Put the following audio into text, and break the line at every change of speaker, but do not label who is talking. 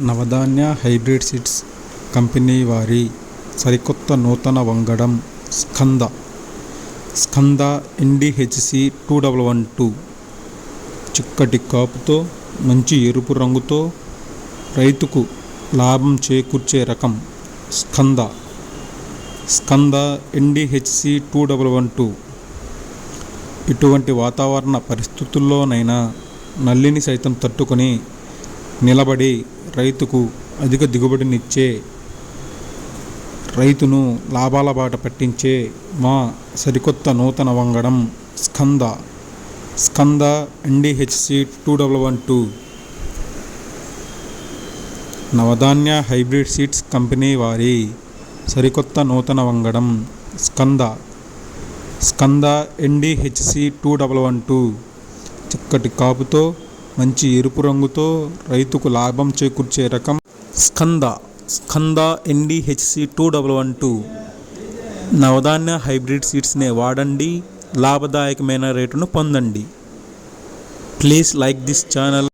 Navadhanya hybrid seeds company వారి సరికొత్త నూతన వంగడం Skanda. Skanda NDHC two double one two. చిక్కటి కాపుతో మంచి ఎరుపు రంగుతో రైతుకు లాభం చేకూర్చే రకం Skanda. Skanda NDHC two double one two. ఇటువంటి వాతావరణ పరిస్థితుల్లోనైనా నల్లిని సైతం తట్టుకొని నిలబడి రైతుకు అధిక దిగుబడినిచ్చే రైతును లాభాల బాట పట్టించే మా సరికొత్త నూతన వంగడం Skanda. Skanda NDHC two double one two. Navadhanya hybrid seeds company వారి సరికొత్త నూతన వంగడం Skanda. Skanda NDHC two double one two. చిక్కటి కాపుతో మంచి ఎరుపు రంగుతో రైతుకు లాభం చేకూర్చే రకం Skanda Skanda NDHC two double one two Navadhanya hybrid సీడ్స్నే వాడండి లాభదాయకమైన రేటును పొందండి. Please like this channel.